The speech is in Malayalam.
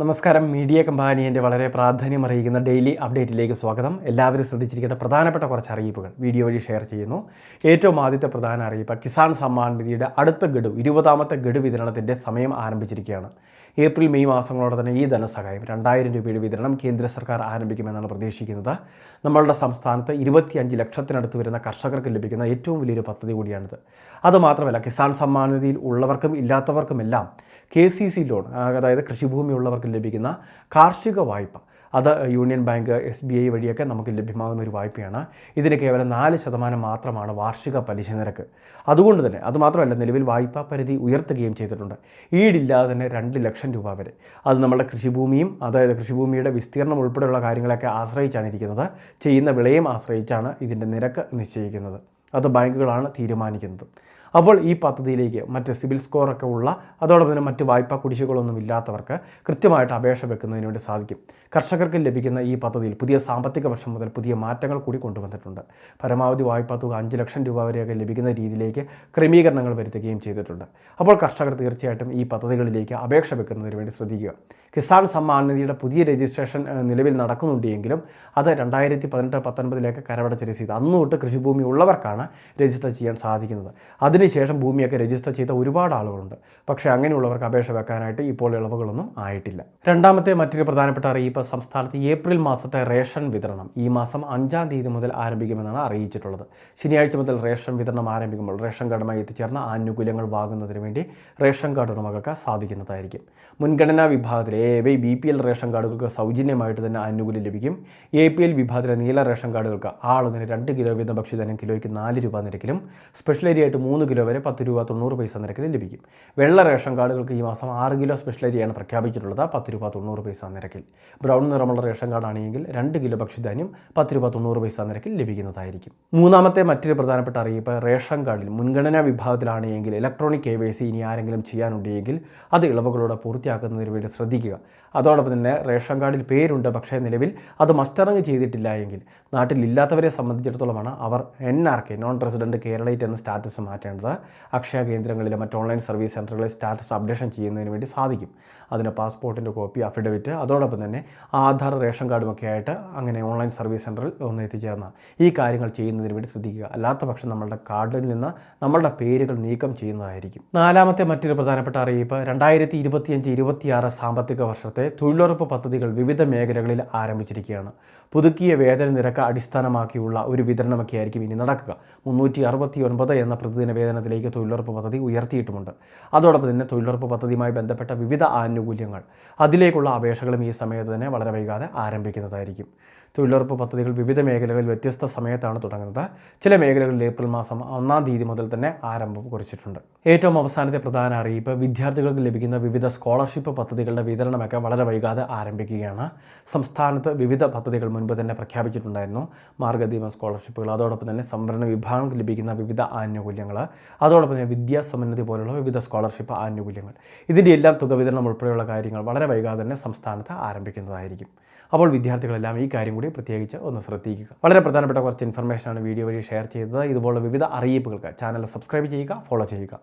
നമസ്കാരം. മീഡിയ കമ്പാനിയന്റെ വളരെ പ്രാധാന്യം അറിയിക്കുന്ന ഡെയിലി അപ്ഡേറ്റിലേക്ക് സ്വാഗതം. എല്ലാവരും ശ്രദ്ധിച്ചിരിക്കേണ്ട പ്രധാനപ്പെട്ട കുറച്ച് അറിയിപ്പുകൾ വീഡിയോ വഴി ഷെയർ ചെയ്യുന്നു. ഏറ്റവും ആദ്യത്തെ പ്രധാന അറിയിപ്പ് കിസാൻ സമ്മാൻ നിധിയുടെ അടുത്ത ഗഡു ഇരുപതാമത്തെ ഗഡു വിതരണത്തിന്റെ സമയം ആരംഭിച്ചിരിക്കുകയാണ്. ഏപ്രിൽ മെയ് മാസങ്ങളോടെ തന്നെ ഈ ധനസഹായം രണ്ടായിരം രൂപയുടെ വിതരണം കേന്ദ്ര സർക്കാർ ആരംഭിക്കുമെന്നാണ് പ്രതീക്ഷിക്കുന്നത്. നമ്മളുടെ സംസ്ഥാനത്ത് ഇരുപത്തിയഞ്ച് ലക്ഷത്തിനടുത്ത് വരുന്ന കർഷകർക്ക് ലഭിക്കുന്ന ഏറ്റവും വലിയൊരു പദ്ധതി കൂടിയാണിത്. അതുമാത്രമല്ല കിസാൻ സമ്മാൻ നിധിയിൽ ഉള്ളവർക്കും ഇല്ലാത്തവർക്കുമെല്ലാം കെ സി സി ലോൺ അതായത് കൃഷിഭൂമി ഉള്ളവർക്ക് ലഭിക്കുന്ന കാർഷിക വായ്പ അത് union bank S B I വഴിയൊക്കെ നമുക്ക് ലഭ്യമാകുന്ന ഒരു വായ്പയാണ്. ഇതിന് കേവലം നാല് ശതമാനം മാത്രമാണ് വാർഷിക പലിശ നിരക്ക്. അതുകൊണ്ട് തന്നെ അതുമാത്രമല്ല നിലവിൽ വായ്പാ പരിധി ഉയർത്തുകയും ചെയ്തിട്ടുണ്ട്. ഈടില്ലാതെ തന്നെ രണ്ട് ലക്ഷം രൂപ വരെ. അത് നമ്മുടെ കൃഷിഭൂമിയും അതായത് കൃഷിഭൂമിയുടെ വിസ്തീർണം ഉൾപ്പെടെയുള്ള കാര്യങ്ങളൊക്കെ ആശ്രയിച്ചാണ് ഇരിക്കുന്നത്. ചെയ്യുന്ന വിളയും ആശ്രയിച്ചാണ് ഇതിന്റെ നിരക്ക് നിശ്ചയിക്കുന്നത്. അത് ബാങ്കുകളാണ് തീരുമാനിക്കുന്നത്. അപ്പോൾ ഈ പദ്ധതിയിലേക്ക് മറ്റ് സിവിൽ സ്കോറൊക്കെ ഉള്ള അതോടൊപ്പം തന്നെ മറ്റ് വായ്പാ കുടിശ്ശികളൊന്നും ഇല്ലാത്തവർക്ക് കൃത്യമായിട്ട് അപേക്ഷ വെക്കുന്നതിന് വേണ്ടി സാധിക്കും. കർഷകർക്ക് ലഭിക്കുന്ന ഈ പദ്ധതിയിൽ പുതിയ സാമ്പത്തിക വർഷം മുതൽ പുതിയ മാറ്റങ്ങൾ കൂടി കൊണ്ടുവന്നിട്ടുണ്ട്. പരമാവധി വായ്പാ തുക അഞ്ച് ലക്ഷം രൂപ വരെയൊക്കെ ലഭിക്കുന്ന രീതിയിലേക്ക് ക്രമീകരണങ്ങൾ വരുത്തുകയും ചെയ്തിട്ടുണ്ട്. അപ്പോൾ കർഷകർ തീർച്ചയായിട്ടും ഈ പദ്ധതികളിലേക്ക് അപേക്ഷ വെക്കുന്നതിന് വേണ്ടി ശ്രദ്ധിക്കുക. കിസാൻ സമ്മാൻ നിധിയുടെ പുതിയ രജിസ്ട്രേഷൻ നിലവിൽ നിലവിൽ നടക്കുന്നുണ്ടെങ്കിലും അത് രണ്ടായിരത്തി പതിനെട്ട് പത്തൊൻപതിലേക്ക് കരവടച്ച രസീത് അന്ന് തൊട്ട് കൃഷിഭൂമി ഉള്ളവർക്കാണ് രജിസ്റ്റർ ചെയ്യാൻ സാധിക്കുന്നത്. അതിനുശേഷം ഭൂമിയൊക്കെ രജിസ്റ്റർ ചെയ്ത ഒരുപാട് ആളുകളുണ്ട്. പക്ഷേ അങ്ങനെയുള്ളവർക്ക് അപേക്ഷ വെക്കാനായിട്ട് ഇപ്പോൾ ഇളവുകളൊന്നും ആയിട്ടില്ല. രണ്ടാമത്തെ മറ്റൊരു പ്രധാനപ്പെട്ട അറിയിപ്പ് സംസ്ഥാനത്ത് ഏപ്രിൽ മാസത്തെ റേഷൻ വിതരണം. ഈ മാസം അഞ്ചാം തീയതി മുതൽ ആരംഭിക്കുമെന്നാണ് അറിയിച്ചിട്ടുള്ളത്. ശനിയാഴ്ച മുതൽ റേഷൻ വിതരണം ആരംഭിക്കുമ്പോൾ റേഷൻ കാർഡുമായി എത്തിച്ചേർന്ന ആനുകൂല്യങ്ങൾ വാങ്ങുന്നതിന് വേണ്ടി റേഷൻ കാർഡ് ഉടമകൾക്ക് സാധിക്കുന്നതായിരിക്കും. മുൻഗണനാ വിഭാഗത്തിലെ A Y B P L ration കാർഡുകൾക്ക് സൗജന്യമായിട്ട് തന്നെ ആനുകൂല്യം ലഭിക്കും. എ പി എൽ വിഭാഗത്തിലെ നീല റേഷൻ കാർഡുകൾക്ക് ആളൊന്നിന് രണ്ട് കിലോ വീതം ഭക്ഷ്യധനം കിലോയ്ക്ക് നാല് രൂപ നിരക്കിലും സ്പെഷ്യൽ ഏരിയ ആയിട്ട് മൂന്ന് കിലോ വരെ പത്ത് രൂപ തൊണ്ണൂറ് പൈസ നിരക്കിൽ ലഭിക്കും. വെള്ള റേഷൻ കാർഡുകൾക്ക് ഈ മാസം ആറ് കിലോ സ്പെഷ്യൽ അരിയാണ് പ്രഖ്യാപിച്ചിട്ടുള്ളത് പത്ത് രൂപ തൊണ്ണൂറ് പൈസ നിരക്കിൽ. ബ്രൗൺ നിറമുള്ള റേഷൻ കാർഡ് ആണെങ്കിൽ രണ്ട് കിലോ ഭക്ഷ്യധാന്യം പത്ത് രൂപ തൊണ്ണൂറ് പൈസ നിരക്കിൽ ലഭിക്കുന്നതായിരിക്കും. മൂന്നാമത്തെ മറ്റൊരു പ്രധാനപ്പെട്ട അറിയിപ്പ് റേഷൻ കാർഡിൽ മുൻഗണനാ വിഭാഗത്തിലാണെങ്കിൽ ഇലക്ട്രോണിക് കെ വൈ സി ഇനി ആരെങ്കിലും ചെയ്യാനുണ്ടെങ്കിൽ അത് ഇളവുകളോടെ പൂർത്തിയാക്കുന്നതിന് വേണ്ടി ശ്രദ്ധിക്കുക. അതോടൊപ്പം തന്നെ റേഷൻ കാർഡിൽ പേരുണ്ട് പക്ഷേ നിലവിൽ അത് മസ്റ്ററിങ് ചെയ്തിട്ടില്ല എങ്കിൽ നാട്ടിലില്ലാത്തവരെ സംബന്ധിച്ചിടത്തോളമാണ് അവർ N R K non resident Keralite എന്ന സ്റ്റാറ്റസ് മാറ്റേണ്ടത്. അക്ഷയ കേന്ദ്രങ്ങളിലെ മറ്റ് ഓൺലൈൻ സർവീസ് സെന്ററുകളിൽ സ്റ്റാറ്റസ് അപ്ഡേഷൻ ചെയ്യുന്നതിന് വേണ്ടി സാധിക്കും. അതിന് പാസ്പോർട്ടിന്റെ കോപ്പി അഫിഡവിറ്റ് അതോടൊപ്പം തന്നെ ആധാർ റേഷൻ കാർഡുമൊക്കെ ആയിട്ട് അങ്ങനെ ഓൺലൈൻ സർവീസ് സെന്ററിൽ ഒന്ന് എത്തിച്ചേർന്ന ഈ കാര്യങ്ങൾ ചെയ്യുന്നതിന് വേണ്ടി ശ്രദ്ധിക്കുക. അല്ലാത്ത പക്ഷം നമ്മളുടെ കാർഡിൽ നിന്ന് നമ്മളുടെ പേരുകൾ നീക്കം ചെയ്യുന്നതായിരിക്കും. നാലാമത്തെ മറ്റൊരു പ്രധാനപ്പെട്ട അറിയിപ്പ് രണ്ടായിരത്തി ഇരുപത്തിയഞ്ച് ഇരുപത്തിയാറ് സാമ്പത്തിക വർഷത്തെ തൊഴിലുറപ്പ് പദ്ധതികൾ വിവിധ മേഖലകളിൽ ആരംഭിച്ചിരിക്കുകയാണ്. പുതുക്കിയ വേതന നിരക്ക് അടിസ്ഥാനമാക്കിയുള്ള ഒരു വിതരണമൊക്കെ ആയിരിക്കും ഇനി നടക്കുക. മുന്നൂറ്റി അറുപത്തി ഒൻപത് എന്ന പ്രതിദിന വേതനത്തിലേക്ക് തൊഴിലുറപ്പ് പദ്ധതി ഉയർത്തിയിട്ടുമുണ്ട്. അതോടൊപ്പം തന്നെ തൊഴിലുറപ്പ് പദ്ധതിയുമായി ബന്ധപ്പെട്ട വിവിധ ആനുകൂല്യങ്ങൾ. അതിലേക്കുള്ള അപേക്ഷകളും ഈ സമയത്ത് തന്നെ വളരെ വൈകാതെ ആരംഭിക്കുന്നതായിരിക്കും. തൊഴിലുറപ്പ് പദ്ധതികൾ വിവിധ മേഖലകളിൽ വ്യത്യസ്ത സമയത്താണ് തുടങ്ങുന്നത്. ചില മേഖലകളിൽ ഏപ്രിൽ മാസം ഒന്നാം തീയതി മുതൽ തന്നെ ആരംഭം കുറിച്ചിട്ടുണ്ട്. ഏറ്റവും അവസാനത്തെ പ്രധാന അറിയിപ്പ് വിദ്യാർത്ഥികൾക്ക് ലഭിക്കുന്ന വിവിധ സ്കോളർഷിപ്പ് പദ്ധതികളുടെ വിതരണമൊക്കെ വളരെ വൈകാതെ ആരംഭിക്കുകയാണ്. സംസ്ഥാനത്ത് വിവിധ പദ്ധതികൾ മുൻപ് തന്നെ പ്രഖ്യാപിച്ചിട്ടുണ്ടായിരുന്നു. മാർഗദീപ സ്കോളർഷിപ്പുകൾ അതോടൊപ്പം തന്നെ സംവരണ വിഭാഗങ്ങൾക്ക് ലഭിക്കുന്ന വിവിധ ആനുകൂല്യങ്ങൾ അതോടൊപ്പം തന്നെ വിദ്യാസമന്നതി പോലുള്ള വിവിധ സ്കോളർഷിപ്പ് ആനുകൂല്യങ്ങൾ. ഇതിന്റെ എല്ലാം തുക വിതരണം ഉൾപ്പെടെയുള്ള കാര്യങ്ങൾ വളരെ വൈകാതെ തന്നെ സംസ്ഥാനത്ത് ആരംഭിക്കുന്നതായിരിക്കും. അപ്പോൾ വിദ്യാർത്ഥികളെല്ലാം ഈ കാര്യം കൂടി പ്രത്യേകിച്ച് ഒന്ന് ശ്രദ്ധിക്കുക. വളരെ പ്രധാനപ്പെട്ട കുറച്ച് ഇൻഫർമേഷനാണ് വീഡിയോ വഴി ഷെയർ ചെയ്തത്. ഇതുപോലുള്ള വിവിധ അറിയിപ്പുകൾക്ക് ചാനൽ സബ്സ്ക്രൈബ് ചെയ്യുക ഫോളോ ചെയ്യുക.